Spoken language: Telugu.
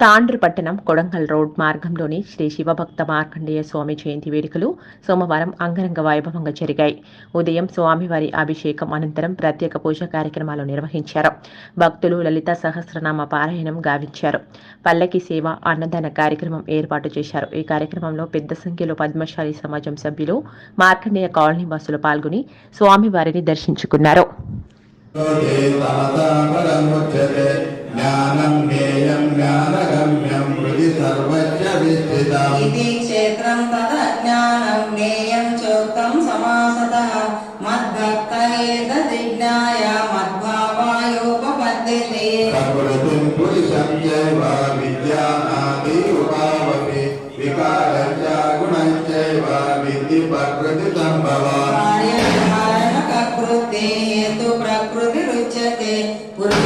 తాండ్రు పట్టణం కొడంగల్ రోడ్ మార్గంలోని శ్రీ శివభక్త మార్కండేయ స్వామి జయంతి వేడుకలు సోమవారం అంగరంగ వైభవంగా జరిగాయి. ఉదయం స్వామివారి అభిషేకం అనంతరం ప్రత్యేక పూజ కార్యక్రమాలు నిర్వహించారు. భక్తులు లలిత సహస్రనామ పారాయణం గావించారు. పల్లకి సేవ అన్నదాన కార్యక్రమం ఏర్పాటు చేశారు. ఈ కార్యక్రమంలో పెద్ద సంఖ్యలో పద్మశాలి సమాజం సభ్యులు మార్కండేయ కాలనీ బస్సులు పాల్గొని స్వామివారిని దర్శించుకున్నారు. सर्वज्ञ विद्धितम् इति क्षेत्रं तदज्ञानं ज्ञेयं चोक्तं समासतः। मद्भक्त एतद्विज्ञाय मद्भावायोपपद्यते। प्रकृतिं पुरुषं चैव विद्यानादि उपावपि विकारं च गुणं चैव विद्धि प्रकृतिसम्भवान् कार्यकारणककृते तु प्रकृतिरुच्यते। पूर्व